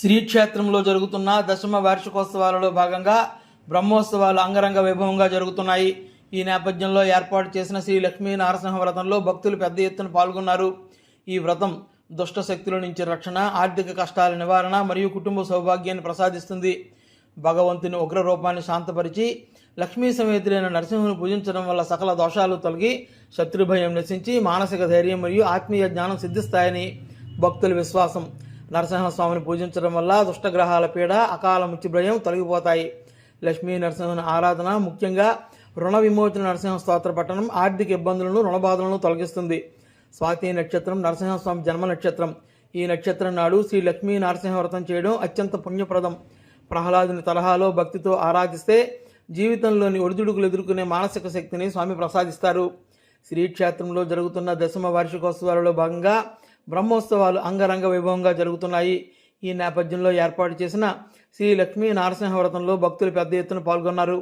శ్రీక్షేత్రంలో జరుగుతున్న దశమ వార్షికోత్సవాలలో భాగంగా బ్రహ్మోత్సవాలు అంగరంగ వైభవంగా జరుగుతున్నాయి. ఈ నేపథ్యంలో ఏర్పాటు చేసిన శ్రీ లక్ష్మీ నరసింహ వ్రతంలో భక్తులు పెద్ద ఎత్తున పాల్గొన్నారు. ఈ వ్రతం దుష్ట శక్తుల నుంచి రక్షణ ఆర్థిక కష్టాల నివారణ మరియు కుటుంబ సౌభాగ్యాన్ని ప్రసాదిస్తుంది. భగవంతుని ఉగ్ర రూపాన్ని శాంతపరిచి లక్ష్మీ సమేతులైన నరసింహుని పూజించడం వల్ల సకల దోషాలు తొలగి శత్రుభయం నశించి మానసిక ధైర్యం మరియు ఆత్మీయ జ్ఞానం సిద్ధిస్తాయని భక్తుల విశ్వాసం. నరసింహస్వామిని పూజించడం వల్ల దుష్టగ్రహాల పీడ అకాల మృత్యుభయం తొలగిపోతాయి. లక్ష్మీ నరసింహుని ఆరాధన ముఖ్యంగా రుణ విమోచన నరసింహ స్తోత్ర పట్టణం ఆర్థిక ఇబ్బందులను రుణబాధలను తొలగిస్తుంది. స్వాతి నక్షత్రం నరసింహస్వామి జన్మ నక్షత్రం. ఈ నక్షత్రం నాడు శ్రీ లక్ష్మీ నరసింహ వ్రతం చేయడం అత్యంత పుణ్యప్రదం. ప్రహ్లాదుని తరహాలో భక్తితో ఆరాధిస్తే జీవితంలోని ఒడిదుడుకులు ఎదుర్కొనే మానసిక శక్తిని స్వామి ప్రసాదిస్తారు. శ్రీక్షేత్రంలో జరుగుతున్న దశమ వార్షికోత్సవాలలో భాగంగా బ్రహ్మోత్సవాలు అంగరంగ వైభవంగా జరుగుతున్నాయి. ఈ నేపథ్యంలో ఏర్పాటు చేసిన శ్రీ లక్ష్మీ నరసింహ వ్రతంలో భక్తులు పెద్ద ఎత్తున పాల్గొన్నారు.